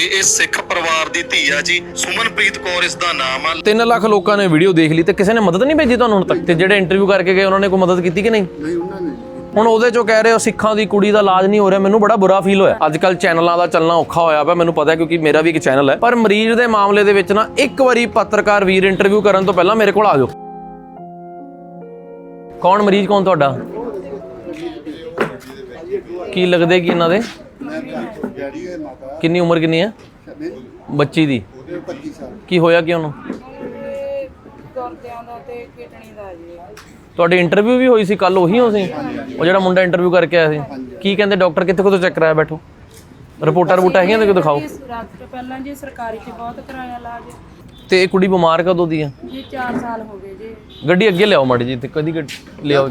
ਇਹ ਇਹ ਸਿੱਖ ਪਰਿਵਾਰ ਦੀ ਧੀ ਆ ਜੀ। ਸੁਮਨਪ੍ਰੀਤ ਕੌਰ ਇਸ ਦਾ ਨਾਮ ਆ। 3 ਲੱਖ ਲੋਕਾਂ ਨੇ ਵੀਡੀਓ ਦੇਖ ਲਈ ਤੇ ਕਿਸੇ ਨੇ ਮਦਦ ਨਹੀਂ ਭੇਜੀ ਤੁਹਾਨੂੰ ਹੁਣ ਤੱਕ? ਤੇ ਜਿਹੜੇ ਇੰਟਰਵਿਊ ਕਰਕੇ ਗਏ ਉਹਨਾਂ ਨੇ ਕੋਈ ਮਦਦ ਕੀਤੀ ਕਿ ਨਹੀਂ? ਨਹੀਂ ਉਹਨਾਂ ਨੇ ਹੁਣ ਉਹਦੇ ਚੋਂ ਕਹਿ ਰਹੇ ਹੋ ਸਿੱਖਾਂ ਦੀ ਕੁੜੀ ਦਾ ਇਲਾਜ ਨਹੀਂ ਹੋ ਰਿਹਾ ਮੈਨੂੰ ਬੜਾ ਬੁਰਾ ਫੀਲ ਹੋਇਆ। ਅੱਜ ਕੱਲ ਚੈਨਲਾਂ ਦਾ ਚੱਲਣਾ ਔਖਾ ਹੋਇਆ ਪਿਆ ਮੈਨੂੰ ਪਤਾ ਹੈ ਕਿਉਂਕਿ ਮੇਰਾ ਵੀ ਇੱਕ ਚੈਨਲ ਹੈ। ਪਰ ਮਰੀਜ਼ ਦੇ ਮਾਮਲੇ ਦੇ ਵਿੱਚ ਨਾ ਇੱਕ ਵਾਰੀ ਪੱਤਰਕਾਰ ਵੀਰ ਇੰਟਰਵਿਊ ਕਰਨ ਤੋਂ ਪਹਿਲਾਂ ਮੇਰੇ ਕੋਲ ਆ ਜਾਓ। ਕੌਣ ਮਰੀਜ਼ ਕੌਣ ਤੁਹਾਡਾ? ਕੀ ਲੱਗਦੇ ਕੀ ਇਹਨਾਂ ਦੇ? ਡੈਡੀ ਹੈ ਮਾਤਾ ਕਿੰਨੀ ਉਮਰ ਕਿੰਨੀ ਹੈ? ਬੱਚੀ ਦੀ। ਉਹਦੇ 25 ਸਾਲ ਕੀ ਹੋਇਆ ਕਿ ਉਹਨੂੰ? ਇਹ ਗੁਰਦਿਆਂ ਦਾ ਤੇ ਕਿਡਨੀ ਦਾ ਜੀ ਤੁਹਾਡੀ ਇੰਟਰਵਿਊ ਵੀ ਹੋਈ ਸੀ ਕੱਲ ਉਹੀ ਹੋ ਸੀ? ਉਹ ਜਿਹੜਾ ਮੁੰਡਾ ਇੰਟਰਵਿਊ ਕਰਕੇ ਆਇਆ ਸੀ। ਕੀ ਕਹਿੰਦੇ ਡਾਕਟਰ ਕਿੱਥੇ ਕੋਲ ਚੈੱਕ ਕਰਾਇਆ ਬੈਠੋ? ਰਿਪੋਰਟਾਂ ਰਿਪੋਰਟਾਂ ਹੈਗੀਆਂ ਤੇ ਕੋਈ ਦਿਖਾਓ। ਤੋਂ ਪਹਿਲਾਂ ਜੀ ਸਰਕਾਰੀ ਚ ਬਹੁਤ ਕਰਾਇਆ ਇਲਾਜ ਤੇ ਇਹ ਕੁੜੀ ਬਿਮਾਰ ਕਦੋਂ ਦੀ ਹੈ? ਜੀ 4 ਸਾਲ ਹੋ ਗਏ ਜੀ। ਗੱਡੀ ਅੱਗੇ ਲਿਆਓ ਮਾੜੀ ਜੀ ਤੇ ਕਦੀ ਗੱਡੀ ਲਿਆਓ।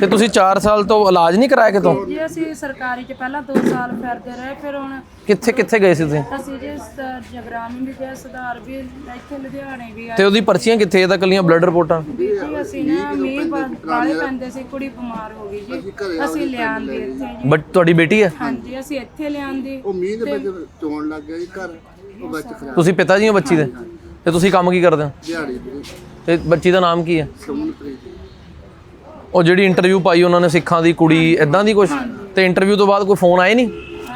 ਤੇ ਤੁਸੀਂ 4 ਸਾਲ ਤੋਂ ਇਲਾਜ ਨਹੀਂ ਕਰਾਇਆ ਕਿਤੋਂ? ਜੀ ਅਸੀਂ ਸਰਕਾਰੀ ਚ ਪਹਿਲਾਂ 2 ਸਾਲ ਫਿਰਦੇ ਰਹੇ ਫਿਰ ਹੁਣ ਕਿੱਥੇ ਕਿੱਥੇ ਗਏ ਸੀ ਤੁਸੀਂ? ਅਸੀਂ ਜੀ ਸ- ਜਗਰਾਮੀ ਵੀ ਗਏ ਸੁਧਾਰ ਵੀ ਇੱਥੇ ਲੁਧਿਆਣੇ ਵੀ ਆਏ। ਤੇ ਉਹਦੀ ਪਰਚੀਆਂ ਕਿੱਥੇ ਇਹ ਤਾਂ ਕੱਲੀਆਂ ਬਲੱਡ ਰਿਪੋਰਟਾਂ ਵੀ ਜੀ ਅਸੀਂ ਨਾ ਮੀਂਹ ਬਾਲੇ ਪੈਂਦੇ ਸੀ ਕੁੜੀ ਬਿਮਾਰ ਹੋ ਗਈ ਜੀ। ਅਸੀਂ ਲਿਆਂਦੀ ਇੱਥੇ ਜੀ। ਬਟ ਤੁਹਾਡੀ ਬੇਟੀ ਹੈ ਹਾਂਜੀ ਅਸੀਂ ਇੱਥੇ ਲਿਆਂਦੀ। ਉਹ ਮੀਂਹ ਦੇ ਵਿੱਚ ਚੋਣ ਲੱਗ ਗਿਆ ਜੀ ਘਰ ਉਹ ਵਿੱਚ ਖਰਾਬ। ਤੁਸੀਂ ਪਿਤਾ ਜੀ ਹੋ ਬੱਚੀ ਦੇ? ਤੇ ਤੁਸੀਂ ਕੰਮ ਕੀ ਕਰਦੇ ਹੋ? ਦਿਹਾੜੀ ਦੀ ਤੇ ਬੱਚੀ ਦਾ ਨਾਮ ਕੀ ਹੈ ਸਮਨਪ੍ਰੀਤ ਉਹ ਜਿਹੜੀ ਇੰਟਰਵਿਊ ਪਾਈ ਉਹਨਾਂ ਨੇ ਸਿੱਖਾਂ ਦੀ ਕੁੜੀ ਇਦਾਂ ਦੀ ਕੁਝ ਤੇ ਇੰਟਰਵਿਊ ਤੋਂ ਬਾਅਦ ਕੋਈ ਫੋਨ ਆਏ ਨਹੀਂ?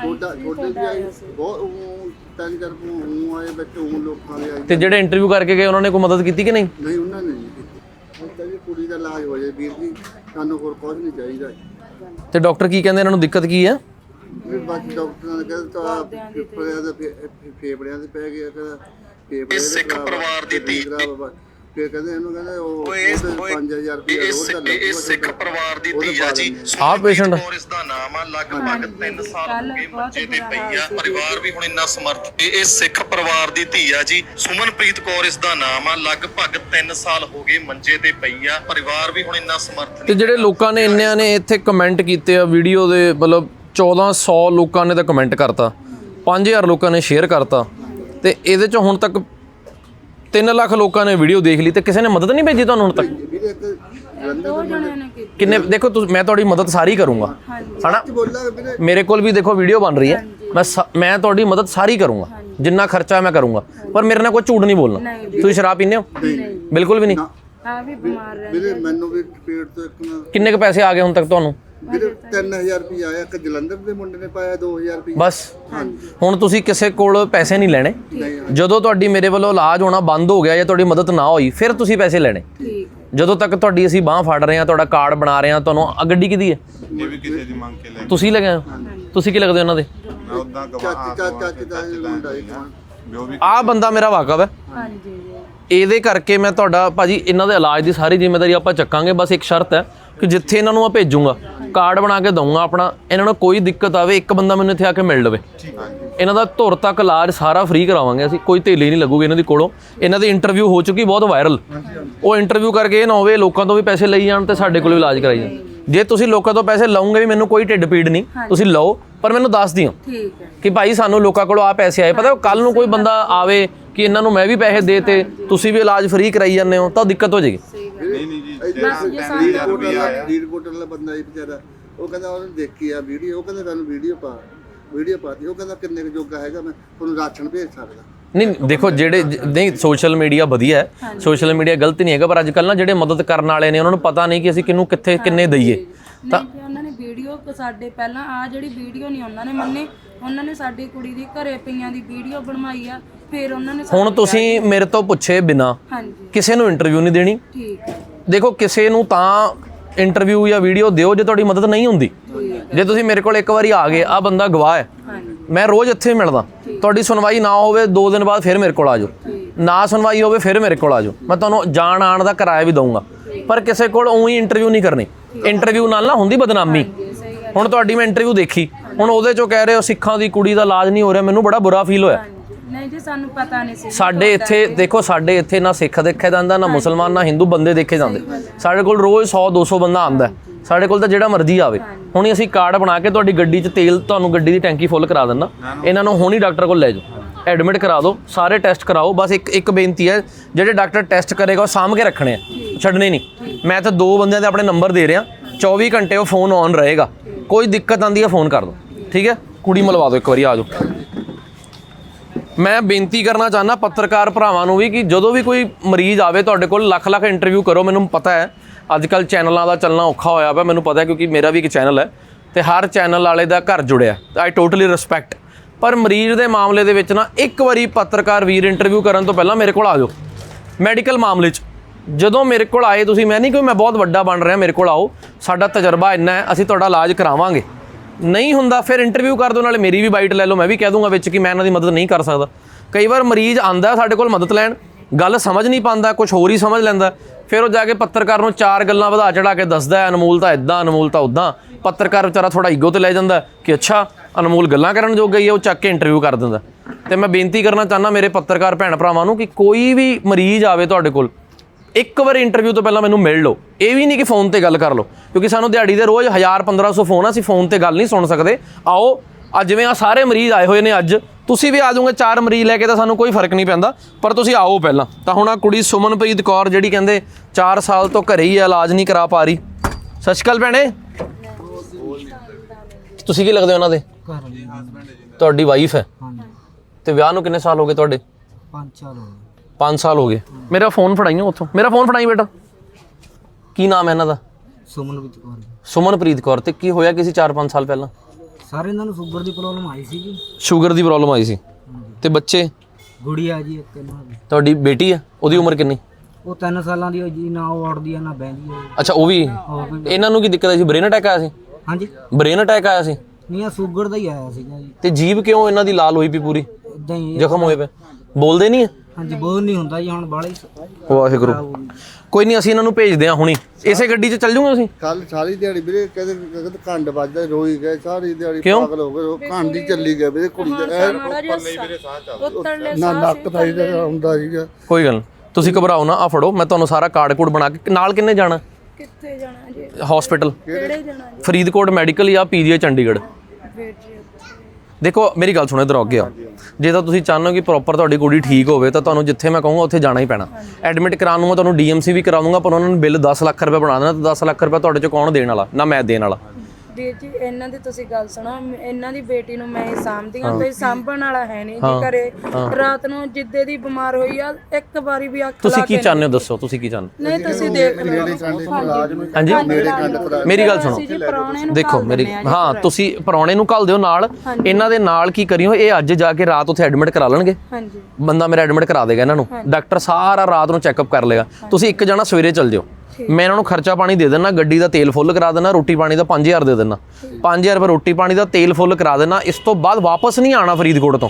ਛੋਟਾ ਛੋਟੇ ਵੀ ਆਏ ਬਹੁਤ ਉਹ ਤਿੰਨ ਚਾਰ ਉਹ ਆਏ ਵਿੱਚ ਉਹ ਲੋਕਾਂ ਦੇ ਆਏ। ਤੇ ਜਿਹੜੇ ਇੰਟਰਵਿਊ ਕਰਕੇ ਗਏ ਉਹਨਾਂ ਨੇ ਕੋਈ ਮਦਦ ਕੀਤੀ ਕਿ ਨਹੀਂ? ਨਹੀਂ ਉਹਨਾਂ ਨੇ ਨਹੀਂ ਕੀਤੀ। ਉਹ ਕਹਿੰਦੇ ਕੁੜੀ ਦਾ ਇਲਾਜ ਹੋ ਜਾਏ ਵੀਰ ਜੀ ਸਾਨੂੰ ਹੋਰ ਕੁਝ ਨਹੀਂ ਚਾਹੀਦਾ। ਤੇ ਡਾਕਟਰ ਕੀ ਕਹਿੰਦੇ ਇਹਨਾਂ ਨੂੰ ਦਿੱਕਤ ਕੀ ਹੈ? ਵੀ ਬਾਕੀ ਡਾਕਟਰਾਂ ਨੇ ਕਹਿੰਦਾ ਤਾਂ ਫੇਫੜਿਆਂ ਦੇ ਫੇ- ਫੇਫੜਿਆਂ ਦੇ ਪੈ ਗਿਆ ਕਹਿੰਦਾ ਫੇਫੜੇ ਸਿੱਖ ਪਰਿਵਾਰ ਦੀ ਧੀ। ਖਰਾਬ ਫਿਰ ਕਹਿੰਦੇ ਇਹਨੂੰ ਕਹਿੰਦੇ ਉਹ ਓਏ ਉਹਦੇ ਓਏ 5000 ਰੁਪਏ ਇਹ ਰੋਜ਼ ਦਾ ਸਿੱਖ- ਇਹ ਲੱਗੂਗਾ ਸਿੱਖ ਪਰਿਵਾਰ ਦੀ ਧੀ ਆ ਜੀ। ਆਹ patient? ਕੌਰ ਇਸ ਦਾ ਨਾਮ ਆ ਲਗਭਗ 3 ਸਾਲ ਹੋ ਗਏ ਮੰਜੇ ਤੇ ਪਈ ਆ ਪਰਿਵਾਰ ਵੀ ਹੁਣ ਇੰਨਾ ਸਮਰਥ ਇਹ ਇਹ ਸਿੱਖ ਪਰਿਵਾਰ ਦੀ ਧੀ ਆ ਜੀ। ਸੁਮਨਪ੍ਰੀਤ ਕੌਰ ਇਸ ਦਾ ਨਾਮ ਆ ਲਗਭਗ 3 ਸਾਲ ਹੋ ਗਏ ਮੰਜੇ ਤੇ ਪਈ ਆ। ਪਰਿਵਾਰ ਵੀ ਹੁਣ ਇੰਨਾ ਸਮਰਥ ਤੇ ਜਿਹੜੇ ਲੋਕਾਂ ਨੇ ਇੰਨਿਆਂ ਨੇ ਇੱਥੇ ਕਮੈਂਟ ਕੀਤੇ ਆ ਵੀਡੀਓ ਦੇ ਮਤਲਬ 1400 ਲੋਕਾਂ ਨੇ ਤਾਂ ਕਮੈਂਟ ਕਰਤਾ। 5000 ਲੋਕਾਂ ਨੇ ਸ਼ੇਅਰ ਕਰਤਾ। ਤੇ ਇਹਦੇ ਚ ਹੁਣ ਤੱਕ 3 ਲੱਖ ਲੋਕਾਂ ਨੇ ਵੀਡੀਓ ਦੇਖ ਲਈ ਤੇ ਕਿਸੇ ਨੇ ਮਦਦ ਨਹੀਂ ਭੇਜੀ ਤੁਹਾਨੂੰ ਹੁਣ ਤੱਕ? ਵੀਰੇ ਇੱਕ ਜਲੰਧਰ ਦੋ ਜਣਿਆਂ ਨੇ ਕੀਤੀ। ਕਿੰਨੇ ਦੇਖੋ ਤੁਸੀਂ ਮੈਂ ਤੁਹਾਡੀ ਮਦਦ ਸਾਰੀ ਕਰੂੰਗਾ। ਹਾਂਜੀ। ਹਨਾ ਵੀਰੇ। ਮੇਰੇ ਕੋਲ ਵੀ ਦੇਖੋ ਵੀਡੀਓ ਬਣ ਰਹੀ ਹੈ। ਮੈਂ ਸ- ਮੈਂ ਤੁਹਾਡੀ ਮਦਦ ਸਾਰੀ ਕਰੂੰਗਾ। ਜਿੰਨਾ ਖਰਚਾ ਮੈਂ ਕਰੂੰਗਾ। ਪਰ ਮੇਰੇ ਨਾਲ ਕੋਈ ਝੂਠ ਨਹੀਂ ਬੋਲਣਾ। ਨਹੀਂ ਤੁਸੀਂ ਸ਼ਰਾਬ ਪੀਂਦੇ ਹੋ? ਬਿਲਕੁਲ ਵੀ ਨਹੀਂ। ਆ ਵੀ ਬਿਮਾਰ ਰਹਿ ਵੀਰੇ ਮੈਨੂੰ ਵੀ ਪੇਟ ਤੋਂ ਇੱਕ ਨਾ ਕਿੰਨੇ ਕੁ ਪੈਸੇ ਆ ਗਏ ਹੁਣ ਤੱਕ ਤੁਹਾਨੂੰ? ਵੀਰੇ 3000 ਰੁਪਏ ਆਇਆ ਇੱਕ ਜਲੰਧਰ ਦੇ ਮੁੰਡੇ ਨੇ ਪਾਇਆ 2000 ਰੁਪਏ ਬਸ। ਹੁਣ ਤੁਸੀਂ ਕਿਸੇ ਕੋਲ ਪੈਸੇ ਨਹੀਂ ਲੈਣੇ। ਜਦੋਂ ਤੁਹਾਡੀ ਮੇਰੇ ਵੱਲੋਂ ਇਲਾਜ ਹੋਣਾ ਬੰਦ ਹੋ ਗਿਆ ਜਾਂ ਤੁਹਾਡੀ ਮਦਦ ਨਾ ਹੋਈ ਫਿਰ ਤੁਸੀਂ ਪੈਸੇ ਲੈਣੇ। ਠੀਕ ਜਦੋਂ ਤੱਕ ਤੁਹਾਡੀ ਅਸੀਂ ਬਾਹ ਫੜ ਰਹੇ ਹਾਂ ਤੁਹਾਡਾ ਕਾਰਡ ਬਣਾ ਰਹੇ ਹਾਂ ਤੁਹਾਨੂੰ ਆ ਗੱਡੀ ਕਿਹਦੀ ਹੈ? ਇਹ ਵੀ ਕਿਸੇ ਦੀ ਮੰਗ ਕੇ ਲੈ ਤੁਸੀਂ ਲਗਾਏ ਹੋ? ਤੁਸੀਂ ਕੀ ਲੱਗਦੇ ਹੋ ਉਹਨਾਂ ਦੇ? ਮੈਂ ਉਦਾਂ ਗਵਾਹ ਚਾਚੀ ਚਾਚੀ ਦਾ ਮੁੰਡਾ ਇੱਕ। ਆਹ ਬੰਦਾ ਮੇਰਾ ਵਾਕਫ ਹੈ। ਹਾਂਜੀ। ਜੀ ਇਹਦੇ ਕਰਕੇ ਮੈਂ ਤੁਹਾਡਾ ਭਾਜੀ ਇਹਨਾਂ ਦੇ ਇਲਾਜ ਦੀ ਸਾਰੀ ਜ਼ਿੰਮੇਵਾਰੀ ਆਪਾਂ ਚੱਕਾਂਗੇ ਬਸ ਇੱਕ ਸ਼ਰਤ ਹੈ ਕਿ ਜਿੱਥੇ ਇਹਨਾਂ ਨੂੰ ਮੈਂ ਭੇਜੂੰਗਾ ਕਾਰਡ ਬਣਾ ਕੇ ਦਊਂਗਾ ਆਪਣਾ ਇਹਨਾਂ ਨੂੰ ਕੋਈ ਦਿੱਕਤ ਆਵੇ ਇੱਕ ਬੰਦਾ ਮੈਨੂੰ ਇੱਥੇ ਆ ਕੇ ਮਿਲ ਲਵੇ। ਇਹਨਾਂ ਦਾ ਧੁਰ ਤੱਕ ਇਲਾਜ ਸਾਰਾ ਫ੍ਰੀ ਕਰਾਵਾਂਗੇ ਅਸੀਂ ਕੋਈ ਢੇਲੀ ਨਹੀਂ ਲੱਗੂਗੀ ਇਹਨਾਂ ਦੀ ਕੋਲੋਂ। ਇਹਨਾਂ ਦੀ ਇੰਟਰਵਿਊ ਹੋ ਚੁੱਕੀ ਬਹੁਤ ਵਾਇਰਲ ਉਹ ਇੰਟਰਵਿਊ ਕਰਕੇ ਇਹ ਨਾ ਹੋਵੇ ਲੋਕਾਂ ਤੋਂ ਵੀ ਪੈਸੇ ਲਈ ਜਾਣ ਤੇ ਸਾਡੇ ਕੋਲ ਵੀ ਇਲਾਜ ਕਰਾਈ ਜਾਣ। ਜੇ ਤੁਸੀਂ ਲੋਕਾਂ ਤੋਂ ਪੈਸੇ ਲਓਗੇ ਵੀ ਮੈਨੂੰ ਕੋਈ ਢਿੱਡ ਪੀੜ ਨਹੀਂ ਤੁਸੀਂ ਲਓ ਪਰ ਮੈਨੂੰ ਦੱਸ ਦਿਓ ਠੀਕ ਹੈ। ਕਿ ਭਾਈ ਸਾਨੂੰ ਲੋਕਾਂ ਕੋਲੋਂ ਆ ਪੈਸੇ ਆਏ। ਪਤਾ ਕੱਲ ਨੂੰ ਕੋਈ ਬੰਦਾ ਆਵੇ ਕਿ ਇਹਨਾਂ ਨੂੰ ਮੈਂ ਵੀ ਪੈਸੇ ਦੇ ਤੇ ਤੁਸੀਂ ਵੀ ਇਲਾਜ ਫ੍ਰੀ ਕਰਾਈ ਜਾਂਦੇ ਹੋ ਤਾਂ ਦਿੱਕਤ ਹੋ ਜਾਏਗੀ। ਨਹੀਂ ਨਹੀਂ ਜੀ ਬਸ ਜੇ ਸਾਨੂੰ ਲੀਡ ਰਿਪੋਰਟਰ ਵਾਲਾ ਬੰਦਾ ਇਹ ਵਿਚਾਰਾ ਉਹ ਕਹਿੰਦਾ ਉਹਨੇ ਦੇਖੀ ਆ ਵੀਡੀਓ ਉਹ ਕਹਿੰਦਾ ਤੁਹਾਨੂੰ ਵੀਡੀਓ ਪਾ ਵੀਡੀਓ ਪਾਤੀ ਉਹ ਕਹਿੰਦਾ ਕਿੰਨੇ ਕੁ ਜੋਗਾ ਹੈਗਾ ਮੈਂ ਤੁਹਾਨੂੰ ਰਾਸ਼ਨ ਭੇਜ ਸਕਦਾ। ਨਹੀਂ ਦੇਖੋ ਜਿਹੜੇ ਨਹੀਂ ਸੋਸ਼ਲ ਮੀਡੀਆ ਵਧੀਆ ਹੈ। ਸੋਸ਼ਲ ਮੀਡੀਆ ਗਲਤ ਨਹੀਂ ਹੈਗਾ ਪਰ ਅੱਜ ਕੱਲ ਨਾ ਜਿਹੜੇ ਮਦਦ ਕਰਨ ਵਾਲੇ ਨੇ ਉਹਨਾਂ ਨੂੰ ਪਤਾ ਨਹੀਂ ਕਿ ਅਸੀਂ ਕਿਹਨੂੰ ਕਿੱਥੇ ਕਿੰਨੇ ਦਈਏ। ਜੀ, ਉਹਨਾਂ ਨੇ ਵੀਡੀਓ ਸਾਡੇ ਪਹਿਲਾਂ ਆ ਜਿਹੜੀ ਵੀਡੀਓ ਨਹੀਂ ਉਹਨਾਂ ਨੇ ਮੰਨੀ ਉਹਨਾਂ ਨੇ ਸਾਡੀ ਕੁੜੀ ਦੀ ਘਰੇ ਪਈਆਂ ਦੀ ਵੀਡੀਓ ਬਣਵਾਈ ਆ ਫਿਰ ਉਹਨਾਂ ਨੇ ਹੁਣ ਤੁਸੀਂ ਮੇਰੇ ਤੋਂ ਪੁੱਛੇ ਬਿਨਾ ਹਾਂਜੀ। ਕਿਸੇ ਨੂੰ ਇੰਟਰਵਿਊ ਨਹੀਂ ਦੇਣੀ। ਠੀਕ ਦੇਖੋ ਕਿਸੇ ਨੂੰ ਤਾਂ ਇੰਟਰਵਿਊ ਜਾਂ ਵੀਡੀਓ ਦਿਓ ਜੇ ਤੁਹਾਡੀ ਮਦਦ ਨਹੀਂ ਹੁੰਦੀ। ਜੇ ਤੁਸੀਂ ਮੇਰੇ ਕੋਲ ਇੱਕ ਵਾਰੀ ਆ ਗਏ ਆ ਬੰਦਾ ਗਵਾਹ ਹੈ। ਮੈਂ ਰੋਜ਼ ਇੱਥੇ ਮਿਲਦਾ। ਤੁਹਾਡੀ ਸੁਣਵਾਈ ਨਾ ਹੋਵੇ 2 ਦਿਨ ਬਾਅਦ ਫਿਰ ਮੇਰੇ ਕੋਲ ਆ ਜਾਓ। ਨਾ ਸੁਣਵਾਈ ਹੋਵੇ ਫਿਰ ਮੇਰੇ ਕੋਲ ਆ ਜਾਓ। ਮੈਂ ਤੁਹਾਨੂੰ ਜਾਣ ਆਣ ਦਾ ਕਿਰਾਇਆ ਵੀ ਦਊਂਗਾ। ਪਰ ਕਿਸੇ ਕੋਲ ਉਹੀ ਇੰਟਰਵਿਊ ਨਹੀਂ ਕਰਨੀ। ਇੰਟਰਵਿਊ ਨਾਲ ਨਾ ਹੁੰਦੀ ਬਦਨਾਮੀ। ਹੁਣ ਤੁਹਾਡੀ ਮੈਂ ਇੰਟਰਵਿਊ ਦੇਖੀ। ਹੁਣ ਉਹਦੇ ਚੋਂ ਕਹਿ ਰਹੇ ਹੋ ਸਿੱਖਾਂ ਦੀ ਕੁੜੀ ਦਾ ਇਲਾਜ ਨਹੀਂ ਹੋ ਰਿਹਾ ਮੈਨੂੰ ਬੜਾ ਬੁਰਾ ਫੀਲ ਹੋਇਆ। ਨਹੀਂ ਜੀ ਸਾਨੂੰ ਪਤਾ ਨਹੀਂ ਸੀ। ਸਾਡੇ ਇੱਥੇ ਦੇਖੋ ਸਾਡੇ ਇੱਥੇ ਨਾ ਸਿੱਖ ਦੇਖਿਆ ਜਾਂਦਾ ਨਾ ਮੁਸਲਮਾਨ ਨਾ ਹਿੰਦੂ ਬੰਦੇ ਦੇਖੇ ਜਾਂਦੇ। ਸਾਡੇ ਕੋਲ ਰੋਜ਼ 100 200 ਬੰਦਾ ਆਂਦਾ ਹੈ। ਸਾਡੇ ਕੋਲ ਤਾਂ ਜਿਹੜਾ ਮਰਜ਼ੀ ਆਵੇ। ਹੁਣੀ ਅਸੀਂ ਕਾਰਡ ਬਣਾ ਕੇ ਤੁਹਾਡੀ ਗੱਡੀ 'ਚ ਤੇਲ ਤੁਹਾਨੂੰ ਗੱਡੀ ਦੀ ਟੈਂਕੀ ਫੁੱਲ ਕਰਾ ਦਿੰਦਾ। ਇਹਨਾਂ ਨੂੰ ਹੁਣੀ ਡਾਕਟਰ ਕੋਲ ਲੈ ਜਾਓ। ਐਡਮਿਟ ਕਰਾ ਦਿਓ ਸਾਰੇ ਟੈਸਟ ਕਰਾਓ ਬਸ ਇੱਕ ਇੱਕ ਬੇਨਤੀ ਹੈ ਜਿਹੜੇ ਡਾਕਟਰ ਟੈਸਟ ਕਰੇਗਾ ਉਹ ਸਾਂਭ ਕੇ ਰੱਖਣੇ ਆ ਛੱਡਣੇ ਨਹੀਂ। ਮੈਂ ਤਾਂ ਦੋ ਬੰਦਿਆਂ ਦੇ ਆਪਣੇ ਨੰਬਰ ਦੇ ਰਿਹਾ 24 ਘੰਟੇ ਉਹ ਫੋਨ ਔਨ ਰਹੇਗਾ। ਕੋਈ ਦਿੱਕਤ ਆਂਦੀ ਹੈ ਫੋਨ ਕਰ ਦਿਓ ਠੀਕ ਹੈ? ਕੁੜੀ ਮਿਲਵਾ ਦਿਓ ਇੱਕ ਵਾਰੀ ਆ ਜਾਓ। ਮੈਂ ਬੇਨਤੀ ਕਰਨਾ ਚਾਹੁੰਦਾ ਪੱਤਰਕਾਰ ਭਰਾਵਾਂ ਨੂੰ ਵੀ ਕਿ ਜਦੋਂ ਵੀ ਕੋਈ ਮਰੀਜ਼ ਆਵੇ ਤੁਹਾਡੇ ਕੋਲ ਲੱਖ ਲੱਖ ਇੰਟਰਵਿਊ ਕਰੋ ਮੈਨੂੰ ਪਤਾ ਹੈ। ਅੱਜ ਕੱਲ ਚੈਨਲਾਂ ਦਾ ਚੱਲਣਾ ਔਖਾ ਹੋਇਆ ਪਿਆ, ਮੈਨੂੰ ਪਤਾ ਕਿਉਂਕਿ ਮੇਰਾ ਵੀ ਇੱਕ ਚੈਨਲ ਹੈ ਤੇ ਹਰ ਚੈਨਲ ਵਾਲੇ ਦਾ ਘਰ ਜੁੜਿਆ ਆਈ ਟੋਟਲੀ ਰਿਸਪੈਕਟ ਪਰ ਮਰੀਜ਼ ਦੇ ਮਾਮਲੇ ਦੇ ਵਿੱਚ ਨਾ, ਇੱਕ ਵਾਰੀ ਪੱਤਰਕਾਰ ਵੀਰ ਇੰਟਰਵਿਊ ਕਰਨ ਤੋਂ ਪਹਿਲਾਂ ਮੇਰੇ ਕੋਲ ਆ ਜਾਓ ਮੈਡੀਕਲ ਮਾਮਲੇ 'ਚ। ਜਦੋਂ ਮੇਰੇ ਕੋਲ ਆਏ ਤੁਸੀਂ, ਮੈਂ ਨਹੀਂ ਕਿ ਮੈਂ ਬਹੁਤ ਵੱਡਾ ਬਣ ਰਿਹਾ, ਮੇਰੇ ਕੋਲ ਆਓ, ਸਾਡਾ ਤਜਰਬਾ ਇੰਨਾ ਹੈ, ਅਸੀਂ ਤੁਹਾਡਾ ਇਲਾਜ ਕਰਾਵਾਂਗੇ। ਨਹੀਂ ਹੁੰਦਾ, ਫਿਰ ਇੰਟਰਵਿਊ ਕਰ ਦਿਓ, ਨਾਲੇ ਮੇਰੀ ਵੀ ਬਾਈਟ ਲੈ ਲਓ, ਮੈਂ ਵੀ ਕਹਿ ਦੂੰਗਾ ਵਿੱਚ ਕਿ ਮੈਂ ਇਹਨਾਂ ਦੀ ਮਦਦ ਨਹੀਂ ਕਰ ਸਕਦਾ। ਕਈ ਵਾਰ ਮਰੀਜ਼ ਆਂਦਾ ਸਾਡੇ ਕੋਲ ਮਦਦ ਲੈਣ, ਗੱਲ ਸਮਝ ਨਹੀਂ ਪਾਉਂਦਾ ਕੁਝ ਹੋਰ ਹੀ ਸਮਝ ਲੈਂਦਾ ਫਿਰ ਉਹ ਜਾ ਕੇ ਪੱਤਰਕਾਰ ਨੂੰ ਚਾਰ ਗੱਲਾਂ ਵਧਾ ਚੜਾ ਕੇ ਦੱਸਦਾ ਹੈ, ਅਨਮੋਲ ਤਾਂ ਇਦਾਂ ਅਨਮੋਲ ਤਾਂ ਉਦਾਂ ਪੱਤਰਕਾਰ ਵਿਚਾਰਾ ਥੋੜਾ ਈਗੋ ਤੇ ਲੈ ਜਾਂਦਾ ਕਿ ਅੱਛਾ, ਅਨਮੋਲ ਗੱਲਾਂ ਕਰਨ ਜੋਗ ਗਈ ਹੈ ਉਹ ਚੱਕ ਕੇ ਇੰਟਰਵਿਊ ਕਰ ਦਿੰਦਾ ਤੇ ਮੈਂ ਬੇਨਤੀ ਕਰਨਾ ਚਾਹੁੰਦਾ ਮੇਰੇ ਪੱਤਰਕਾਰ ਭੈਣ ਭਰਾਵਾਂ ਨੂੰ ਕਿ ਕੋਈ ਵੀ ਮਰੀਜ਼ ਆਵੇ ਤੁਹਾਡੇ ਕੋਲ, ਇੱਕ ਵਾਰ ਇੰਟਰਵਿਊ ਤੋਂ ਪਹਿਲਾਂ ਮੈਨੂੰ ਮਿਲ ਲਓ। ਇਹ ਵੀ ਨਹੀਂ ਕਿ ਫੋਨ ਤੇ ਗੱਲ ਕਰ ਲਓ, ਕਿਉਂਕਿ ਸਾਨੂੰ ਦਿਹਾੜੀ ਦੇ ਰੋਜ਼ 1000 1500 ਫੋਨ ਆ, ਅਸੀਂ ਫੋਨ ਤੇ ਗੱਲ ਨਹੀਂ ਸੁਣ ਸਕਦੇ। ਆਓ ਅੱਜ ਜਿਵੇਂ ਆ ਸਾਰੇ ਮਰੀਜ਼ ਆਏ ਹੋਏ ਨੇ ਅੱਜ ਤੁਸੀਂ ਵੀ ਆ ਜਾਓਗੇ ਚਾਰ ਮਰੀਜ਼ ਲੈ ਕੇ ਤਾਂ ਸਾਨੂੰ ਕੋਈ ਫ਼ਰਕ ਨਹੀਂ ਪੈਂਦਾ ਪਰ ਤੁਸੀਂ ਆਓ ਪਹਿਲਾਂ। ਤਾਂ ਹੁਣ ਆ ਕੁੜੀ ਸੁਮਨਪ੍ਰੀਤ ਕੌਰ ਜਿਹੜੀ ਕਹਿੰਦੇ 4 ਸਾਲ ਤੋਂ ਘਰੇ ਹੀ ਇਲਾਜ ਨਹੀਂ ਕਰਾ ਪਾ ਰਹੀ। ਸਤਿ ਸ਼੍ਰੀ ਅਕਾਲ ਭੈਣੇ। ਤੁਸੀਂ ਕੀ ਲੱਗਦੇ ਹੋ ਉਹਨਾਂ ਦੇ? ਤੁਹਾਡੀ ਵਾਈਫ ਹੈ। ਤੇ ਵਿਆਹ ਨੂੰ ਕਿੰਨੇ ਸਾਲ ਹੋ ਗਏ ਤੁਹਾਡੇ? ਪੰਜ ਚਾਰ ਹੋ 5 ਸਾਲ ਹੋ ਗਏ। ਮੇਰਾ ਫੋਨ ਫੜਾਈਓ ਉੱਥੋਂ। ਮੇਰਾ ਫੋਨ ਫੜਾਈ ਬੇਟਾ। ਕੀ ਨਾਮ ਹੈ ਇਹਨਾਂ ਦਾ? ਸੁਮਨਵੀਤ ਕੌਰ। ਸੁਮਨਪ੍ਰੀਤ ਕੌਰ। ਤੇ ਕੀ ਹੋਇਆ ਕਿਸੇ 4-5 ਸਾਲ ਪਹਿਲਾਂ? ਸਾਰੇ ਇਹਨਾਂ ਨੂੰ ਸ਼ੂਗਰ ਦੀ ਪ੍ਰੋਬਲਮ ਆਈ ਸੀਗੀ। ਸ਼ੂਗਰ ਦੀ ਪ੍ਰੋਬਲਮ ਆਈ ਸੀ। ਤੇ ਬੱਚੇ? ਗੁੜੀਆ ਜੀ ਇੱਕ ਇਹਨਾਂ ਦੀ। ਤੁਹਾਡੀ ਬੇਟੀ ਹੈ ਉਹਦੀ ਉਮਰ ਕਿੰਨੀ? ਉਹ 3 ਸਾਲਾਂ ਦੀ ਹੋਈ ਜੀ ਨਾ ਉਹ ਉੱਠਦੀ ਆ ਨਾ ਬਹਿੰਦੀ ਆ। ਅੱਛਾ ਉਹ ਵੀ? ਇਹਨਾਂ ਨੂੰ ਕੀ ਦਿੱਕਤ ਆਈ ਸੀ? ਬ੍ਰੇਨ ਅਟੈਕ ਆਇਆ ਸੀ? ਹਾਂਜੀ। ਬ੍ਰੇਨ ਅਟੈਕ ਆਇਆ ਸੀ? ਨਹੀਂ ਆ ਸ਼ੂਗਰ ਦਾ ਹੀ ਆਇਆ ਸੀਗਾ ਜੀ। ਤੇ ਜੀਭ ਕਿਉਂ ਇਹਨਾਂ ਦੀ ਲਾਲ ਹੋਈ ਪਈ ਪੂਰੀ? ਇਦਾਂ ਹੀ ਇਹ- ਜ਼ਖਮ ਹੋਏ ਪਏ? ਬੋਲਦੇ ਨਹੀਂ ਹੈ ਹਾਂਜੀ ਬੋਲ ਨਹੀਂ ਹੁੰਦਾ ਜੀ ਹੁਣ ਬਾਲੇ ਵਾਹਿਗੁਰੂ। ਕੋਈ ਨਹੀਂ ਅਸੀਂ ਇਹਨਾਂ ਨੂੰ ਭੇਜਦੇ ਹਾਂ ਹੁਣੀ। ਇਸੇ ਗੱਡੀ 'ਚ ਚੱਲ ਜੂਗੇ ਅਸੀਂ? ਕੱਲ ਸਾਰੀ ਦਿਹਾੜੀ ਵੀਰੇ ਕਹਿੰਦੇ ਕਹਿੰਦੇ ਕੰਡ ਵੱਜਦਾ ਰੋਈ ਗਏ ਸਾਰੀ ਦਿਹਾੜੀ ਕਿਉਂ? ਪਾਗਲ ਹੋ ਗਏ ਉਹ ਕੰਡ ਹੀ ਚੱਲੀ ਗਏ ਵੀਰੇ ਕੁੜੀ ਦੇ ਮਾੜਾ ਜਿਹਾ ਉੱਤਰਲੇ ਨਾ ਨੱਕ ਦਾ ਹੁੰਦਾ ਸੀਗਾ ਕੋਈ ਗੱਲ ਨਹੀਂ। ਤੁਸੀਂ ਘਬਰਾਓ ਨਾ ਆ ਫੜੋ ਮੈਂ ਤੁਹਾਨੂੰ ਸਾਰਾ ਕਾਰਡ ਕੋਡ ਬਣਾ ਕੇ ਨਾਲ ਕਿੰਨੇ ਜਾਣਾ? ਕਿੱਥੇ ਜਾਣਾ ਜੀ? ਹਸਪੀਟਲ ਕਿਹੜੇ ਜਾਣਾ ਜੀ? ਫਰੀਦਕੋਟ ਮੈਡੀਕਲ ਜਾਂ ਪੀਜੀਆਈ ਚੰਡੀਗੜ੍ਹ? ਵੇਟ ਦੇਖੋ ਮੇਰੀ ਗੱਲ ਸੁਣੋ ਇਧਰ ਅੱਗੇ ਆ ਜੇ ਤਾਂ ਤੁਸੀਂ ਚਾਹੁੰਦੇ ਹੋ ਕਿ ਪ੍ਰੋਪਰ ਤੁਹਾਡੀ ਕੁੜੀ ਠੀਕ ਹੋਵੇ ਤਾਂ ਤੁਹਾਨੂੰ ਜਿੱਥੇ ਮੈਂ ਕਹੂੰਗਾ ਉੱਥੇ ਜਾਣਾ ਹੀ ਪੈਣਾ। ਐਡਮਿਟ ਕਰਾਉਣ ਨੂੰ ਮੈਂ ਤੁਹਾਨੂੰ ਡੀਐਮਸੀ ਵੀ ਕਰਾ ਦੂੰਗਾ ਪਰ ਉਹਨਾਂ ਨੇ ਬਿੱਲ 10 ਲੱਖ ਰੁਪਏ ਬਣਾ ਦੇਣਾ ਤੇ 10 ਲੱਖ ਰੁਪਏ ਤੁਹਾਡੇ ਚ ਕੌਣ ਦੇਣ ਵਾਲਾ? ਨਾ ਮੈਂ ਦੇਣ ਵਾਲਾ। ਵੀਰ ਜੀ ਇਹਨਾਂ ਦੀ ਤੁਸੀਂ ਗੱਲ ਸੁਣੋ ਮ- ਇਹਨਾਂ ਦੀ ਬੇਟੀ ਨੂੰ ਮੈਂ ਸਾਂਭਦੀ ਹਾਂ ਕੋਈ ਸਾਂਭਣ ਵਾਲਾ ਹੈ ਨਹੀਂ ਜੀ ਘਰੇ। ਰਾਤ ਨੂੰ ਜਿੱਦੇ ਦੀ ਬਿਮਾਰ ਹੋਈ ਆ ਇੱਕ ਵਾਰੀ ਵੀ ਅੱਖ ਤੁਸੀਂ ਲਾ ਕੀ ਕੇ ਚਾਹੁੰਦੇ ਹੋ ਦੱਸੋ ਤੁਸੀਂ ਕੀ ਚਾਹੁੰਦੇ ਨਹੀਂ ਤੁਸੀਂ ਦੇਖ ਲਓ। ਹਾਂਜੀ। ਮੇਰੀ ਗੱਲ ਸੁਣੋ। ਅਸੀਂ ਜੀ ਪ੍ਰਾਹੁਣੇ ਨੂੰ ਦੇਖੋ ਮੇਰੀ ਹਾਂ ਤੁਸੀਂ ਪਰੌਣੇ ਨੂੰ ਘੱਲ ਦਿਓ ਨਾਲ। ਇਹਨਾਂ ਦੇ ਨਾਲ ਕੀ ਕਰਿਓ ਇਹ ਅੱਜ ਜਾ ਕੇ ਰਾਤ ਉੱਥੇ ਐਡਮਿਟ ਕਰਾ ਲੈਣਗੇ। ਹਾਂਜੀ। ਬੰਦਾ ਮੇਰਾ ਐਡਮਿਟ ਕਰਾ ਦੇਗਾ ਇਹਨਾਂ ਨੂੰ। ਡਾਕਟਰ ਸਾਰਾ ਰਾਤ ਨੂੰ ਚੈੱਕਅਪ ਕਰ ਲੇਗਾ ਤੁਸੀਂ ਇੱਕ ਜਣਾ ਸਵੇਰੇ ਚੱਲ ਜਿਓ। ਮੈਂ ਇਹਨਾਂ ਨੂੰ ਖਰਚਾ ਪਾਣੀ ਦੇ ਦੇਣਾ ਗੱਡੀ ਦਾ ਤੇਲ ਫੁੱਲ ਕਰਾ ਦੇਣਾ ਰੋਟੀ ਪਾਣੀ ਦਾ 5000 ਦੇ ਦੇਣਾ 5000 ਰੁਪਏ ਰੋਟੀ ਪਾਣੀ ਦਾ ਤੇਲ ਫੁੱਲ ਕਰਾ ਦੇਣਾ ਇਸ ਤੋਂ ਬਾਅਦ ਵਾਪਸ ਨਹੀਂ ਆਣਾ ਫਰੀਦਕੋਟ ਤੋਂ।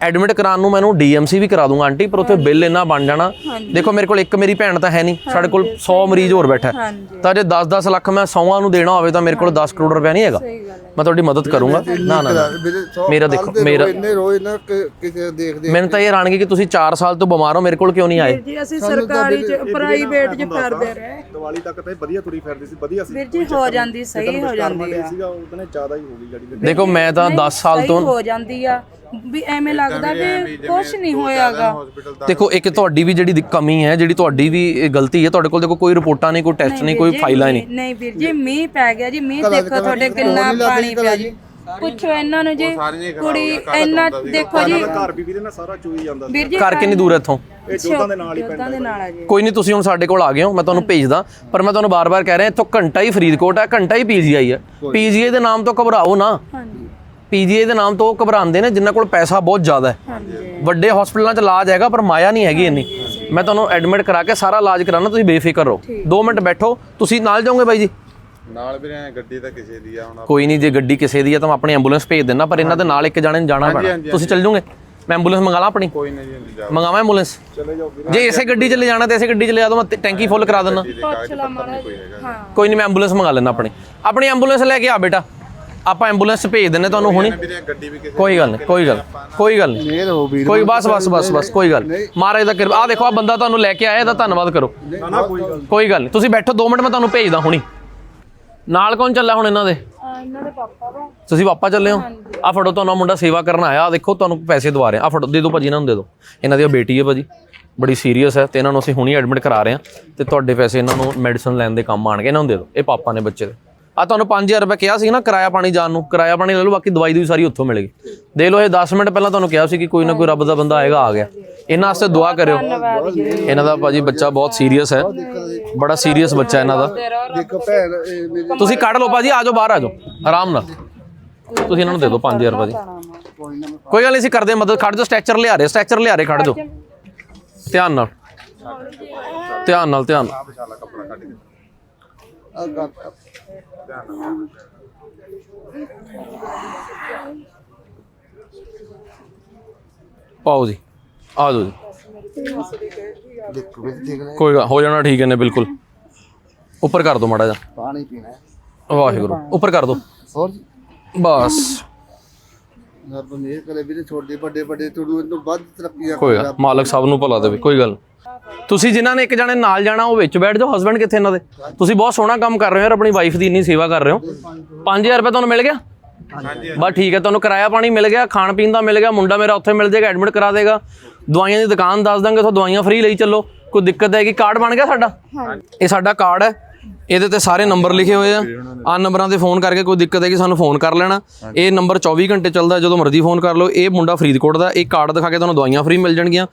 ਐਡਮਿਟ ਕਰਾਉਣ ਨੂੰ ਮੈਨੂੰ ਡੀਐਮਸੀ ਵੀ ਕਰਾ ਦੂੰਗਾ ਆਂਟੀ ਪਰ ਉੱਥੇ ਬਿੱਲ ਇੰਨਾ ਬਣ ਜਾਣਾ। ਦੇਖੋ ਮੇਰੇ ਕੋਲ ਇੱਕ ਮੇਰੀ ਭੈਣ ਤਾਂ ਹੈ ਨਹੀਂ ਸਾਡੇ ਕੋਲ 100 ਮਰੀਜ਼ ਹੋਰ ਬੈਠਾ ਤਾਂ ਜੇ 10-10 ਲੱਖ ਮੈਂ 100ਾਂ ਨੂੰ ਦੇਣਾ ਹੋਵੇ ਤਾਂ ਮੇਰੇ ਕੋਲ 10 ਕਰੋੜ ਰੁਪਏ ਨਹੀਂ ਹੈਗਾ। ਮੈਂ ਤੁਹਾਡੀ ਮਦਦ ਕਰੂੰਗਾ। ਨਾ ਨਾ ਮੇਰਾ ਦੇਖੋ, ਮੇਰਾ- ਇੰਨੇ ਰੋਏ ਨਾ ਕਿ ਕਿਸੇ ਦੇਖਦੇ ਮੈਨੂੰ ਤਾਂ ਇਹ ਹੈਰਾਨਗੀ ਕਿ ਤੁਸੀਂ 4 ਸਾਲ ਤੋਂ ਬਿਮਾਰ ਹੋ ਮੇਰੇ ਕੋਲ ਕਿਉਂ ਨਹੀਂ ਆਏ? ਜੀ ਅਸੀਂ ਸਰਕਾਰੀ ਚ ਪ੍ਰਾਈਵੇਟ ਚ ਫਿਰਦੇ ਰਹੇ। ਦੀਵਾਲੀ ਤੱਕ ਤਾਂ ਵਧੀਆ ਤੁਰੀ ਫਿਰਦੀ ਸੀ ਵਧੀਆ ਸੀ। ਵੀਰ ਜੀ ਹੋ ਜਾਂਦੀ ਸਹੀ ਹੋ ਜਾਂਦੀ ਆ। ਸੀਗਾ ਉਹਨੇ ਜ਼ਿਆਦਾ ਹੀ ਹੋ ਗਈ ਜਿਹੜੀ ਦੇਖੋ ਮੈਂ ਤਾਂ 10 ਸਾਲ ਤੋਂ ਹੋ ਜਾਂਦੀ ਆ। ਵੀ ਐਵੇਂ ਲੱਗਦਾ ਕਿ ਕੁਝ ਨਹੀਂ ਹੋਇਆਗਾ ਦੇਖੋ ਇੱਕ ਤੁਹਾਡੀ ਵੀ ਜਿਹੜੀ ਕਮੀ ਹੈ ਜਿਹੜੀ ਤੁਹਾਡੀ ਵੀ ਇਹ ਗਲਤੀ ਹੈ ਤੁਹਾਡੇ ਕੋਲ ਦੇਖੋ ਕੋਈ ਰਿਪੋਰਟਾਂ ਨਹੀਂ ਕੋਈ ਟੈਸਟ ਨਹੀਂ ਕੋਈ ਫਾਈਲਾਂ ਨਹੀਂ ਨਹੀਂ। ਵੀਰ ਜੀ ਮੀਂਹ ਪੈ ਗਿਆ ਜੀ ਮੀਂਹ ਦੇਖੋ ਤੁਹਾਡੇ ਕਿੰਨਾ ਪਾਣੀ ਪਿਆ ਜੀ। ਪੁੱਛੋ ਇਹਨਾਂ ਨੂੰ ਜੀ ਕੁੜੀ ਇੰਨਾ ਦੇਖੋ ਜੀ। ਘਰ ਵੀ ਵੀਰੇ ਨਾਲ ਸਾਰਾ ਚੂਈ ਜਾਂਦਾ ਸੀ। ਵੀਰ ਜੀ ਘਰ ਕਿੰਨੀ ਦੂਰ ਹੈ ਇੱਥੋਂ? ਇਹ ਜੋਤਾਂ ਦੇ ਨਾਲ ਹੀ ਜੋਤਾਂ ਦੇ ਨਾਲ ਆ ਜੀ। ਕੋਈ ਨਹੀਂ ਤੁਸੀਂ ਹੁਣ ਸਾਡੇ ਕੋਲ ਆ ਗਏ ਹੋ ਮੈਂ ਤੁਹਾਨੂੰ ਭੇਜਦਾ ਪਰ ਮੈਂ ਤੁਹਾਨੂੰ ਬਾਰ-ਬਾਰ ਕਹਿ ਰਿਹਾ ਇੱਥੋਂ ਘੰਟਾ ਹੀ ਫਰੀਦਕੋਟ ਹੈ ਘੰਟਾ ਹੀ ਪੀਜੀਆਈ ਹੈ। ਪੀਜੀਆਈ ਦੇ ਨਾਮ ਤੋਂ ਘਬਰਾਓ ਨਾ। ਪੀਜੀਆਈ ਦੇ ਨਾਮ ਤੋਂ ਉਹ ਘਬਰਾਉਂਦੇ ਨੇ ਜਿਨ੍ਹਾਂ ਕੋਲ ਪੈਸਾ ਬਹੁਤ ਜ਼ਿਆਦਾ ਹੈ। ਹਾਂਜੀ। ਵੱਡੇ ਹਸਪੀਟਲਾਂ 'ਚ ਇਲਾਜ ਹੈਗਾ ਪਰ ਮਾਇਆ ਨਹੀਂ ਹੈਗੀ ਇੰਨੀ। ਮੈਂ ਤੁਹਾਨੂੰ ਐਡਮਿਟ ਕਰਾ ਕੇ ਸਾਰਾ ਇਲਾਜ ਕਰਾਉਣਾ ਤੁਸੀਂ ਬੇਫਿਕਰ ਰਹੋ। 2 ਮਿੰਟ ਬੈਠੋ ਤੁਸੀਂ ਨਾਲ ਜਾਓਗੇ ਬਾਈ ਜੀ? ਨਾਲ ਵੀਰੇ ਗੱਡੀ ਤਾਂ ਕਿਸੇ ਦੀ ਆ ਹੁਣ ਕੋਈ ਨਹੀਂ ਜੇ ਗੱਡੀ ਕਿਸੇ ਦੀ ਹੈ ਤਾਂ ਮੈਂ ਆਪਣੀ ਐਂਬੂਲੈਂਸ ਭੇਜ ਦਿੰਦਾ ਪਰ ਇਹਨਾਂ ਦੇ ਨਾਲ ਇੱਕ ਜਾਣੇ ਨੂੰ ਜਾਣਾ ਪੈਣਾ। ਤੁਸੀਂ ਚੱਲ ਜੂਗੇ ਮੈਂ ਐਂਬੂਲੈਂਸ ਮੰਗਾ ਲਾਂ ਆਪਣੀ? ਕੋਈ ਨਹੀਂ ਜੀ ਇੰਤਜ਼ਾਰ ਮੰਗਾਵਾਂ ਐਂਬੂਲੈਂਸ ਚਲੇ ਜਾਓ ਵੀਰੇ। ਜੇ ਇਸੇ ਗੱਡੀ 'ਚ ਲੈ ਜਾਣਾ ਤੇ ਇਸੇ ਗੱਡੀ 'ਚ ਲੈ ਜਾ ਦੋ ਮੈਂ ਟ- ਟੈਂਕੀ ਫੁੱਲ ਕਰਾ ਦਿੰਦਾ। ਕੋਈ ਨਹੀਂ ਮੈਂ ਐਂਬੂਲੈਂਸ ਮੰਗਾ ਲੈਣਾ ਆਪਣੀ। ਆਪਣੀ ਐਂਬੂਲੈਂਸ ਲੈ ਕੇ ਆ ਬੇਟਾ। ਆਪਾਂ ਐਂਬੂਲੈਂਸ ਭੇਜ ਦਿੰਨੇ ਤੁਹਾਨੂੰ ਹੁਣੀ। ਕੋਈ ਗੱਲ ਨਹੀਂ ਕੋਈ ਗੱਲ ਕੋਈ ਗੱਲ ਨਹੀਂ। ਮੇਰ ਹੋ ਵੀਰ ਕੋਈ ਬਸ ਬਸ ਬਸ ਬਸ ਕੋਈ ਗੱਲ। ਮਹਾਰਾਜ ਦਾ ਕਿਰਪਾ। ਆ ਦੇਖੋ ਆ ਬੰਦਾ ਤੁਹਾਨੂੰ ਲੈ ਕੇ ਆਇਆ ਇਹਦਾ ਧੰਨਵਾਦ ਕਰੋ। ਕੋਈ ਗੱਲ ਕੋਈ ਗੱਲ ਨਹੀਂ। ਤੁਸੀਂ ਬੈਠੋ 2 ਮਿੰਟ ਮੈਂ ਤੁਹਾਨੂੰ ਭੇਜਦਾ ਹੁਣੀ। ਨਾਲ ਕੌਣ ਚੱਲਾ ਹੁਣ ਇਹਨਾਂ ਦੇ? ਆ, ਇਹਨਾਂ ਦੇ ਪਾਪਾ ਦਾ ਤੁਸੀਂ ਪਾਪਾ ਚੱਲੇ ਹੋ? ਆ ਫੜੋ ਤੁਹਾਨੂੰ ਮੁੰਡਾ ਸੇਵਾ ਕਰਨ ਆਇਆ। ਆਹ ਦੇਖੋ ਤੁਹਾਨੂੰ ਪੈਸੇ ਦਵਾ ਰਹੇ। ਆ ਫੜੋ ਦੇ ਦਿਓ ਭਾਜੀ ਇਹਨਾਂ ਨੂੰ ਦੇ ਦਿਓ। ਇਹਨਾਂ ਦੀ ਆਹ ਬੇਟੀ ਹੈ ਭਾਜੀ। ਬੜੀ ਸੀਰੀਅਸ ਹੈ ਤੇ ਇਹਨਾਂ ਨੂੰ ਅਸੀਂ ਹੁਣੀ ਐਡਮਿਟ ਕਰਾ ਰਹੇ ਹਾਂ ਤੇ ਤੁਹਾਡੇ ਪੈਸੇ ਇਹਨਾਂ ਨੂੰ ਮੈਡੀਸਨ ਲੈਣ ਦੇ ਕੰਮ ਆਣਗੇ ਇਹਨਾਂ ਨੂੰ ਦੇ ਦਿਓ। ਇਹ ਪਾਪਾ ਨੇ ਬੱਚੇ ਦੇ। ਆ ਤੁਹਾਨੂੰ 5000 ਰੁਪਏ ਕਿਹਾ ਸੀ ਨਾ ਕਿਰਾਇਆ ਪਾਣੀ ਜਾਣ ਨੂੰ, ਕਿਰਾਇਆ ਪਾਣੀ ਲੈ ਲਓ, ਬਾਕੀ ਦਵਾਈ ਦੀ ਸਾਰੀ ਉੱਥੋਂ ਮਿਲੇਗੀ ਦੇ ਲਓ ਇਹ 10 ਮਿੰਟ ਪਹਿਲਾਂ ਤੁਹਾਨੂੰ ਕਿਹਾ ਸੀ ਕਿ ਕੋਈ ਨਾ ਕੋਈ ਰੱਬ ਦਾ ਬੰਦਾ ਆਏਗਾ, ਆ ਗਿਆ। ਇਹਨਾਂ ਵਾਸਤੇ ਦੁਆ ਕਰਿਓ। ਇਹਨਾਂ ਦਾ ਭਾਜੀ ਬੱਚਾ ਬਹੁਤ ਸੀਰੀਅਸ ਹੈ। ਬੜਾ ਸੀਰੀਅਸ ਬੱਚਾ ਇਹਨਾਂ ਦਾ। ਤੁਸੀਂ ਕੱਢ ਲਓ ਭਾਜੀ, ਆ ਜਾਓ, ਬਾਹਰ ਆ ਜਾਓ। ਆਰਾਮ ਨਾਲ। ਤੁਸੀਂ ਇਹਨਾਂ ਨੂੰ ਦੇ ਦਿਓ 5000 ਭਾਜੀ। ਕੋਈ ਗੱਲ ਨਹੀਂ ਸੀ ਕਰਦੇ ਮਦਦ। ਖੜ ਜਾਓ ਸਟ੍ਰੈਚਰ ਲਿਆ ਰਹੇ ਸਟ੍ਰੈਚਰ ਲਿਆ ਰਹੇ, ਖੜ ਜਾਓ। ਧਿਆਨ ਨਾਲ। ਧਿਆਨ ਨਾਲ ਧਿਆਨ ਨਾਲ। ਪਾਓ ਜੀ ਆ ਜਾਓ ਜੀ। ਦੇਖੋ ਨੇ ਕੋਈ ਗੱਲ ਹੋ ਜਾਣਾ ਠੀਕ ਹੈ ਨੇ ਬਿਲਕੁਲ। ਉੱਪਰ ਕਰ ਦਿਓ ਮਾੜਾ ਜਿਹਾ। ਪਾਣੀ ਪੀਣਾ ਹੈ। ਵਾਹਿਗੁਰੂ ਉੱਪਰ ਕਰ ਦਿਓ ਹੋਰ ਜੀ? ਬਸ। ਰੱਬ ਮਿਹਰ ਕਰੇ ਵੀਰੇ ਛੋਟੇ ਵੱਡੇ ਵੱਡੇ ਤੁਹਾਨੂੰ ਇਹਨੂੰ ਵੱਧ ਤਰੱਕੀਆਂ ਕੋਈ ਗੱਲ ਮਾਲਕ ਸਭ ਨੂੰ ਭਲਾ ਦੇਵੇ ਕੋਈ ਗੱਲ ਨਹੀਂ। ਤੁਸੀਂ ਜਿਨ੍ਹਾਂ ਨੇ ਇੱਕ ਜਣੇ ਨਾਲ ਜਾਣਾ ਉਹ ਵਿੱਚ ਬੈਠ ਜਾਓ। ਹਸਬੰਡ ਕਿੱਥੇ ਇਹਨਾਂ ਦੇ? ਤੁਸੀਂ ਬਹੁਤ ਸੋਹਣਾ ਕੰਮ ਕਰ ਰਹੇ ਹੋ ਯਾਰ ਆਪਣੀ ਵਾਈਫ ਦੀ ਇੰਨੀ ਸੇਵਾ ਕਰ ਰਹੇ ਹੋ। 5000 ਰੁਪਏ ਤੁਹਾਨੂੰ ਮਿਲ ਗਿਆ? ਬਸ ਠੀਕ ਹੈ ਤੁਹਾਨੂੰ ਕਿਰਾਇਆ ਪਾਣੀ ਮਿਲ ਗਿਆ ਖਾਣ ਪੀਣ ਦਾ ਮਿਲ ਗਿਆ ਮੁੰਡਾ ਮੇਰਾ ਉੱਥੇ ਮਿਲ ਜਾਏਗਾ ਐਡਮਿਟ ਕਰਾ ਦੇਗਾ। ਦਵਾਈਆਂ ਦੀ ਦੁਕਾਨ ਦੱਸ ਦਾਂਗੇ ਉੱਥੋਂ ਦਵਾਈਆਂ ਫ੍ਰੀ ਲਈ ਚੱਲੋ। ਕੋਈ ਦਿੱਕਤ ਹੈ ਕਿ ਕਾਰਡ ਬਣ ਗਿਆ ਸਾਡਾ? ਇਹ ਸਾਡਾ ਕਾਰਡ ਹੈ। ਇਹਦੇ ਤੇ ਸਾਰੇ ਨੰਬਰ ਲਿਖੇ ਹੋਏ ਆ। ਆ ਨੰਬਰਾਂ ਤੇ ਫੋਨ ਕਰਕੇ ਕੋਈ ਦਿੱਕਤ ਹੈ ਕਿ ਸਾਨੂੰ ਫੋਨ ਕਰ ਲੈਣਾ। ਇਹ ਨੰਬਰ 24 ਘੰਟੇ ਚੱਲਦਾ ਜਦੋਂ ਮਰਜ਼ੀ ਫੋਨ ਕਰ ਲਓ। ਇਹ ਮੁੰਡਾ ਫਰੀਦਕੋਟ ਦਾ ਇਹ ਕਾਰਡ ਦਿਖਾ ਕੇ ਤੁਹਾਨੂੰ ਦਵਾਈਆਂ ਫ੍ਰੀ ਮਿਲ ਜਾਣਗੀਆਂ।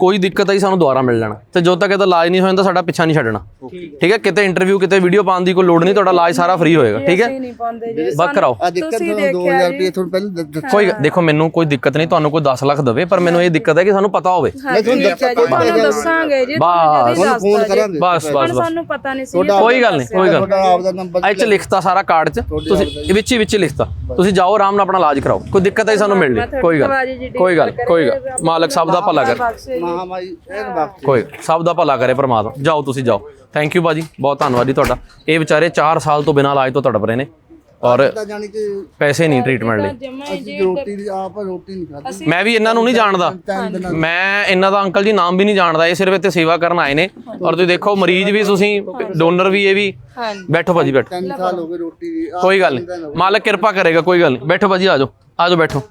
ਕੋਈ ਦਿੱਕਤ ਆਈ ਸਾਨੂੰ ਦੁਬਾਰਾ ਮਿਲ ਜਾਣਾ। ਤੇ ਜਦੋਂ ਤੱਕ ਇਹਦਾ ਇਲਾਜ ਨਹੀਂ ਹੋ ਜਾਂਦਾ ਸਾਡਾ ਪਿੱਛਾ ਨਹੀਂ ਛੱਡਣਾ। ਠੀਕ ਹੈ? ਕਿਤੇ ਇੰਟਰਵਿਊ ਕਿਤੇ ਵੀਡੀਓ ਪਾਉਣ ਦੀ ਕੋਈ ਲੋੜ ਨਹੀਂ ਤੁਹਾਡਾ ਇਲਾਜ ਸਾਰਾ ਫ੍ਰੀ ਹੋਏਗਾ। ਠੀਕ ਹੈ? ਅਸੀਂ ਨਹੀਂ ਪਾਉਂਦੇ ਜੀ। ਬਸ ਕਰਾਓ ਆ ਦਿੱਕਤ ਤੁਹਾਨੂੰ 2000 ਰੁਪਏ ਤੁਹਾਨੂੰ ਪਹਿਲਾਂ ਕੋਈ ਦੇਖੋ ਮੈਨੂੰ ਕੋਈ ਦਿੱਕਤ ਨਹੀਂ ਤੁਹਾਨੂੰ ਕੋਈ 10 ਲੱਖ ਦੇਵੇ ਪਰ ਮੈਨੂੰ ਇਹ ਦਿੱਕਤ ਹੈ ਕਿ ਸਾਨੂੰ ਪਤਾ ਹੋਵੇ। ਮੈਂ ਤੁਹਾਨੂੰ ਦੱਸਾਂਗੇ ਜੀ ਬਸ। ਤੁਹਾਨੂੰ ਬਸ ਬਸ ਸਾਨੂੰ ਪਤਾ ਨਹੀਂ ਸੀ ਕੋਈ ਗੱਲ ਨਹੀਂ ਕੋਈ ਗੱਲ ਤੁਹਾਡਾ ਆਪਦਾ ਨੰਬਰ ਇਹ ਚ ਲਿਖਤਾ ਸਾਰਾ ਕਾਰਡ ਚ। ਤੁਸੀਂ ਵਿੱਚ ਹੀ ਵਿੱਚ ਹੀ ਲਿਖਤਾ। ਤੁਸੀਂ ਜਾਓ ਆਰਾਮ ਨਾਲ ਆਪਣਾ ਇਲਾਜ ਕਰਾਓ। ਕੋਈ ਦਿੱਕਤ ਹੈ ਸਾਨੂੰ ਮਿਲ ਲਈ ਕੋਈ ਗੱਲ ਕੋਈ ਗੱਲ ਕੋਈ ਗੱਲ। ਮਾਲਕ ਸਭ ਦਾ ਭਲਾ ਕਰੇ। ਮਹਾਮਾਈ ਕੋਈ ਸਭ ਦਾ ਭਲਾ ਕਰੇ ਪਰਮਾਤਮਾ। ਜਾਓ ਤੁਸੀਂ ਜਾਓ। ਥੈਂਕ ਯੂ ਬਾਜੀ ਬਹੁਤ ਧੰਨਵਾਦ ਜੀ ਤੁਹਾਡਾ। ਇਹ ਵਿਚਾਰੇ 4 ਸਾਲ ਤੋਂ ਬਿਨਾਂ ਇਲਾਜ ਤੋਂ ਤੜਪ ਰਹੇ ਨੇ। ਔਰ ਤਾਂ ਜਾਣੀ ਕਿ ਪੈਸੇ ਨਹੀਂ ਟ੍ਰੀਟਮੈਂਟ ਲਈ। ਜਮਾਂ ਹੀ ਜੀ ਅਸੀਂ ਰੋਟੀ ਦੀ ਆਪ ਰੋਟੀ ਨਹੀਂ ਖਾਧੀ। ਮੈਂ ਵੀ ਇਹਨਾਂ ਨੂੰ ਨਹੀਂ ਜਾਣਦਾ। ਮੈਂ ਇਹਨਾਂ ਦਾ ਅੰਕਲ ਜੀ ਨਾਮ ਵੀ ਨਹੀਂ ਜਾਣਦਾ ਇਹ ਸਿਰਫ ਇੱਥੇ ਸੇਵਾ ਕਰਨ ਆਏ ਨੇ। ਔਰ ਤੁਸੀਂ ਦੇਖੋ ਮਰੀਜ਼ ਵੀ ਤੁਸੀਂ ਡੋਨਰ ਵੀ ਇਹ ਵੀ। ਹਾਂਜੀ। ਬੈਠੋ ਭਾਜੀ ਬੈਠੋ। ਤਿੰਨ ਸਾਲ ਹੋ ਗਏ ਰੋਟੀ ਦੀ। ਆਪ ਕੋਈ ਗੱਲ ਨਹੀਂ। ਮਾਲਕ ਕਿਰਪਾ ਕਰੇਗਾ ਕੋਈ ਗੱਲ ਨਹੀਂ। ਬੈਠੋ ਭਾਜੀ ਆ ਜਾਓ। ਆ ਜਾਓ ਬੈਠੋ।